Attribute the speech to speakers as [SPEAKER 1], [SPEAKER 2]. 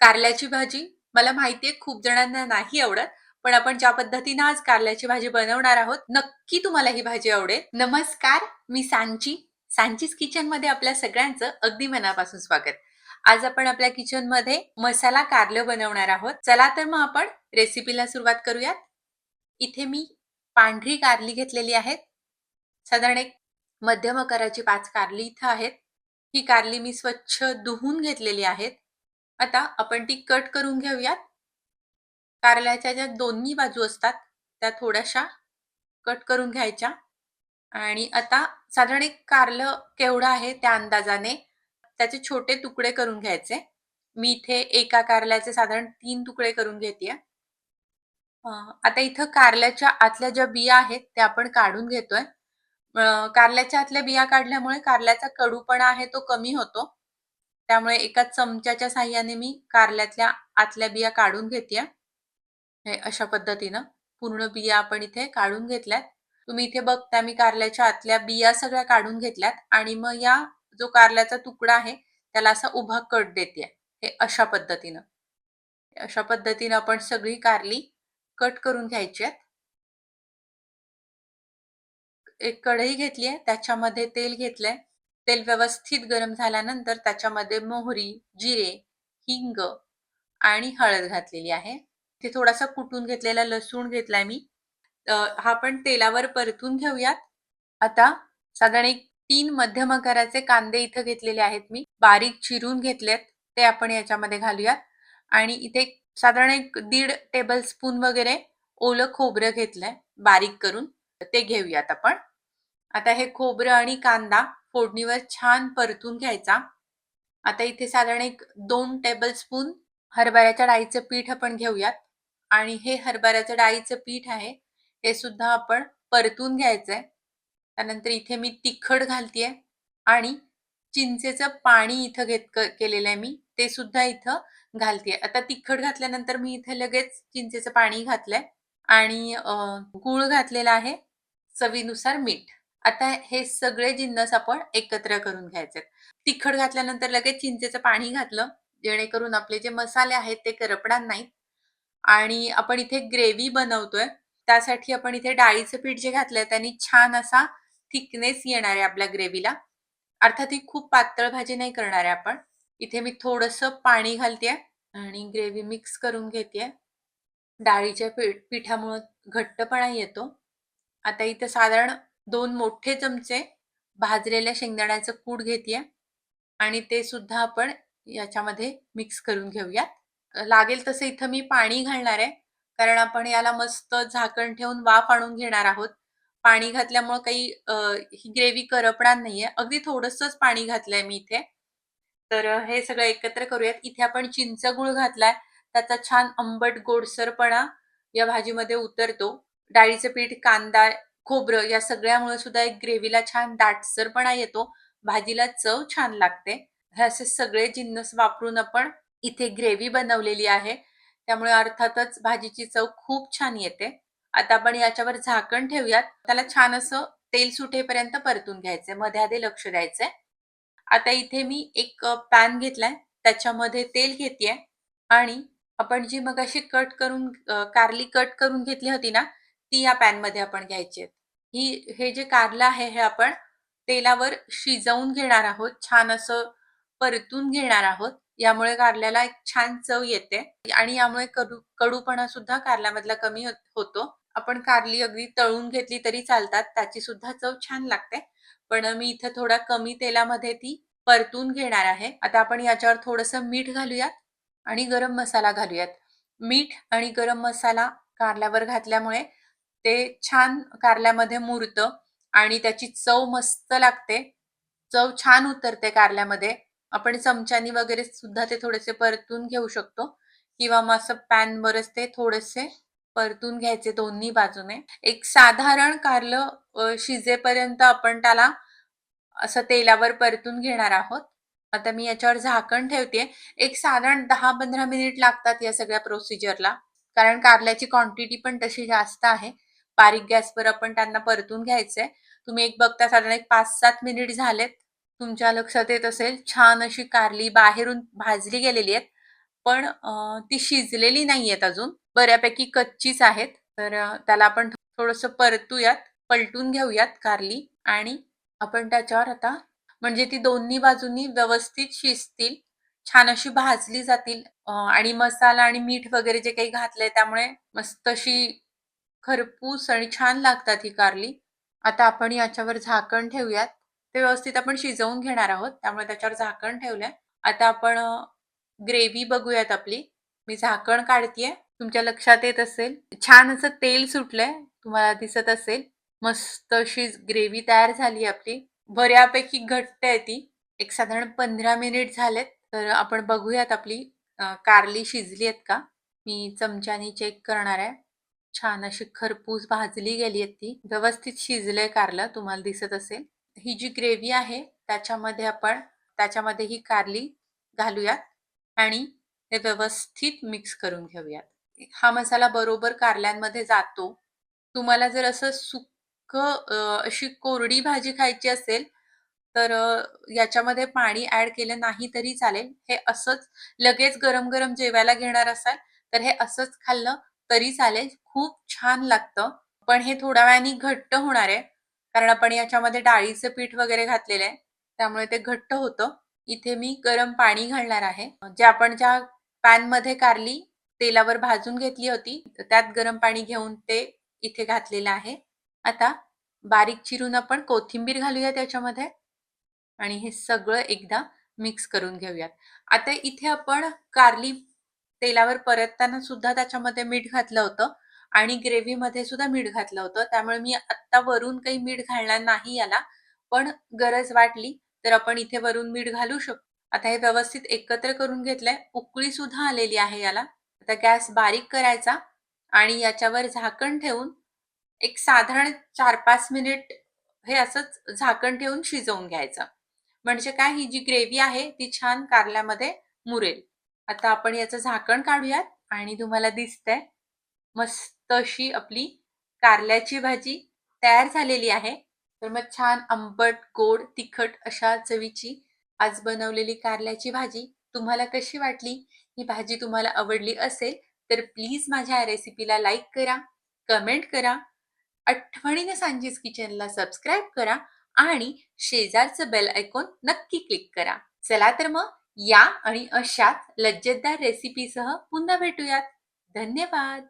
[SPEAKER 1] कारल्याची भाजी मला माहितीये खूप जणांना नाही आवडत. पण आपण ज्या पद्धतीनं आज कारल्याची भाजी बनवणार आहोत, नक्की तुम्हाला ही भाजी आवडेल. नमस्कार, मी सांची. सांचीज किचनमध्ये आपल्या सगळ्यांचं अगदी मनापासून स्वागत. आज आपण आपल्या किचनमध्ये मसाला कारलं बनवणार आहोत. चला तर मग आपण रेसिपीला सुरुवात करूयात. इथे मी पांढरी कारली घेतलेली आहेत. साधारण एक मध्यम आकाराची पाच कारली इथं आहेत. ही कारली मी स्वच्छ धुवून घेतलेली आहेत. आता आपण ती कट करून घेऊयात. कारल्याच्या ज्या दोन्ही बाजू असतात त्या थोड्याशा कट करून घ्यायच्या आणि आता साधारण एक कारलं केवढं आहे त्या अंदाजाने त्याचे छोटे तुकडे करून घ्यायचे. मी इथे एका कारल्याचे साधारण तीन तुकडे करून घेतेय. आता इथं कारल्याच्या आतल्या ज्या बिया आहेत त्या आपण काढून घेतोय. कारल्याच्या आतल्या बिया काढल्यामुळे कारल्याचा कडूपणा आहे तो कमी होतो. त्यामुळे एका चमच्याच्या साह्याने मी कारल्यातल्या आतल्या बिया काढून घेते हे अशा पद्धतीनं पूर्ण बिया आपण इथे काढून घेतल्यात. तुम्ही इथे बघता मी कारल्याच्या आतल्या बिया सगळ्या काढून घेतल्यात आणि मग या जो कारल्याचा तुकडा आहे त्याला असा उभा कट देतेय. हे अशा पद्धतीनं. अशा पद्धतीनं आपण सगळी कारली कट करून घ्यायची आहेत. एक कढई घेतली आहे त्याच्यामध्ये तेल घेतलंय. तेल व्यवस्थित गरम झाल्यानंतर त्याच्यामध्ये मोहरी, जिरे, हिंग आणि हळद घातलेली आहे. ते थोडासा कुटून घेतलेला लसूण घेतलाय मी. हा पण तेलावर परतून घेऊयात. आता साधारण एक तीन मध्यम आकाराचे कांदे इथं घेतलेले आहेत मी. बारीक चिरून घेतलेत ते आपण याच्यामध्ये घालूयात आणि इथे साधारण एक दीड टेबल स्पून वगैरे ओलं खोबरं घेतलंय बारीक करून ते घेऊयात आपण. आता हे खोबरं आणि कांदा फोडणीवर छान परतून घ्यायचा. आता इथे साधारण एक दोन टेबल स्पून हरभऱ्याच्या डाळीचं पीठ आपण घेऊयात आणि हे हरभऱ्याचं डाळीचं पीठ आहे हे सुद्धा आपण परतून घ्यायचंय. त्यानंतर इथे मी तिखट घालतीये आणि चिंचेचं पाणी इथं घेत केलेलं आहे मी ते सुद्धा इथं घालतीये. आता तिखट घातल्यानंतर मी इथे लगेच चिंचेचं पाणी घातलंय आणि गूळ घातलेला आहे. चवीनुसार मीठ. आता हे सगळे जिन्नस आपण एकत्र करून घ्यायचे. तिखट घातल्यानंतर लगेच चिंचेचं पाणी घातलं जेणेकरून आपले जे मसाले आहेत ते करपणार नाहीत. आणि आपण इथे ग्रेव्ही बनवतोय. त्यासाठी आपण इथे डाळीचं पीठ जे घातलंय त्यांनी छान असा थिकनेस येणार आहे आपल्या ग्रेव्हीला. अर्थात ही खूप पातळ भाजी नाही करणार आहे आपण. इथे मी थोडस पाणी घालतेय आणि ग्रेव्ही मिक्स करून घेते डाळीच्या पीठ पिठामुळं घट्टपणा येतो. आता इथे साधारण दोन मोठे चमचे भाजलेल्या शेंगदाण्याचं कूड घेते आणि ते सुद्धा आपण याच्यामध्ये मिक्स करून घेऊयात. लागेल तसं इथं मी पाणी घालणार आहे. कारण आपण याला मस्त झाकण ठेवून वाफ आणून घेणार आहोत. पाणी घातल्यामुळे काही ही ग्रेव्ही करपणार नाहीये. अगदी थोडसच पाणी घातलंय मी इथे. तर हे सगळं एकत्र करूयात. इथे आपण चिंच गुळ घातलाय. त्याचा छान आंबट गोडसरपणा या भाजीमध्ये उतरतो. डाळीचं पीठ कांदा खोबरं या सगळ्यामुळे सुद्धा एक ग्रेव्हीला छान दाटसरपणा येतो. भाजीला चव छान लागते. हे असे सगळे जिन्नस वापरून आपण इथे ग्रेव्ही बनवलेली आहे. त्यामुळे अर्थातच भाजीची चव खूप छान येते. आता आपण याच्यावर झाकण ठेवूयात. त्याला छान असं तेल सुटेपर्यंत परतून घ्यायचंय. मध्ये आधी लक्ष द्यायचंय. आता इथे मी एक पॅन घेतलाय. त्याच्यामध्ये तेल घेतेय. आणि आपण जी मग अशी कट करून कारली कट करून घेतली होती ना ती या पॅनमध्ये आपण घ्यायची ही हे जे कारलं आहे हे आपण तेलावर शिजवून घेणार आहोत. छान असं परतून घेणार आहोत. यामुळे कारल्याला एक छान चव येते. आणि यामुळे कडू कडूपणा सुद्धा कारल्यामधला कमी होतो. आपण कारली अगदी तळून घेतली तरी चालतात. त्याची सुद्धा चव छान लागते. पण मी इथं थोडा कमी तेलामध्ये ती परतून घेणार आहे. आता आपण याच्यावर थोडस मीठ घालूयात आणि गरम मसाला घालूयात. मीठ आणि गरम मसाला कारल्यावर घातल्यामुळे ते छान कारल्यामध्ये मुरतं आणि त्याची चव मस्त लागते. चव छान उतरते कारल्यामध्ये. आपण चमच्यानी वगैरे सुद्धा ते थोडेसे परतून घेऊ शकतो. किंवा मग असं पॅन वरच ते थोडेसे परतून घ्यायचे दोन्ही बाजूने. एक साधारण कारलं शिजेपर्यंत आपण त्याला असं तेलावर परतून घेणार आहोत. आता मी याच्यावर झाकण ठेवते एक साधारण दहा पंधरा मिनिट लागतात या सगळ्या प्रोसिजरला कारण कारल्याची क्वांटिटी पण तशी जास्त आहे. बारीक गॅसवर आपण त्यांना परतून घ्यायचंय तुम्ही एक बघता साधारण एक पाच सात मिनिट झालेत तुमच्या लक्षात येत असेल छान अशी कारली बाहेरून भाजली गेलेली आहेत पण ती शिजलेली नाहीयेत अजून. बऱ्यापैकी कच्चीच आहेत. तर त्याला आपण थोडस परतूयात, पलटून घेऊयात कारली आणि आपण त्याच्यावर आता म्हणजे ती दोन्ही बाजूंनी व्यवस्थित शिजतील, छान अशी भाजली जातील आणि मसाला आणि मीठ वगैरे जे काही घातलंय त्यामुळे मस्त अशी खरपूस आणि छान लागतात ही कारली. आता आपण याच्यावर झाकण ठेवूयात. ते व्यवस्थित आपण शिजवून घेणार आहोत. त्यामुळे त्याच्यावर झाकण ठेवलंय. आता आपण ग्रेव्ही बघूयात आपली. मी झाकण काढतीये. तुमच्या लक्षात येत असेल, छान असं तेल सुटलंय. तुम्हाला दिसत असेल. मस्त अशी ग्रेव्ही तयार झाली आपली. बऱ्यापैकी घट्ट आहे ती. एक साधारण 15 मिनिट झालेत. तर आपण बघूयात आपली कारली शिजली आहेत का? मी चमच्यानी चेक करणार आहे. छान अशी खरपूस भाजली गेली आहे ती. व्यवस्थित शिजलंय कारलं तुम्हाला दिसत असेल. ही जी ग्रेव्ही आहे त्याच्यामध्ये आपण त्याच्यामध्ये ही कारली घालूयात आणि ते व्यवस्थित मिक्स करून घेऊयात. हा मसाला बरोबर कारल्यांमध्ये जातो. तुम्हाला जर असं सुक्क अशी कोरडी भाजी खायची असेल, तर याच्यामध्ये पाणी ऍड केलं नाही तरी चालेल. हे असंच लगेच गरम-गरम जेवायला घेणार असाल, तर हे असंच खाल्लं तरी चालेल. खूप छान लागतं. पण हे थोड्या वेळाने घट्ट होणार आहे. कारण आपण याच्यामध्ये डाळीचं पीठ वगैरे घातलेलं आहे. त्यामुळे ते घट्ट होतं. इथे मी गरम पाणी घालणार आहे. जे आपण ज्या पॅनमध्ये कारली तेलावर भाजून घेतली होती, त्यात गरम पाणी घेऊन ते इथे घातलेलं आहे. आता बारीक चिरून आपण कोथिंबीर घालूया त्याच्यामध्ये आणि हे सगळं एकदा मिक्स करून घेऊयात. आता इथे आपण कारली तेलावर परतताना सुद्धा त्याच्यामध्ये मीठ घातलं होतं आणि ग्रेव्हीमध्ये सुद्धा मीठ घातलं होतं. त्यामुळे मी आत्ता वरून काही मीठ घालणार नाही याला. पण गरज वाटली तर आपण इथे वरून मीठ घालू शकतो. आता हे व्यवस्थित एकत्र करून घेतलंय. उकळी सुद्धा आलेली आहे याला. आता गॅस बारीक करायचा आणि याच्यावर झाकण ठेवून एक साधारण 4-5 मिनिट हे असंच झाकण ठेवून शिजवून घ्यायचं. म्हणजे काय ही जी ग्रेव्ही आहे ती छान कारल्यामध्ये मुरेल. आता आपण याचं झाकण काढूयात आणि तुम्हाला दिसतंय मस्त अशी आपली कारल्याची भाजी तयार झालेली आहे. तर मग छान आंबट, गोड, तिखट अशा चवीची आज बनवलेली कारल्याची भाजी तुम्हाला कशी वाटली? ही भाजी तुम्हाला आवडली असेल तर प्लीज माझ्या रेसिपीला लाईक करा, कमेंट करा. आठवणीने सांजीज किचनला सबस्क्राईब करा आणि शेजारचं बेल ऐकून नक्की क्लिक करा. चला तर मग या आणि अशाच लज्जतदार रेसिपीसह पुन्हा भेटूयात. धन्यवाद.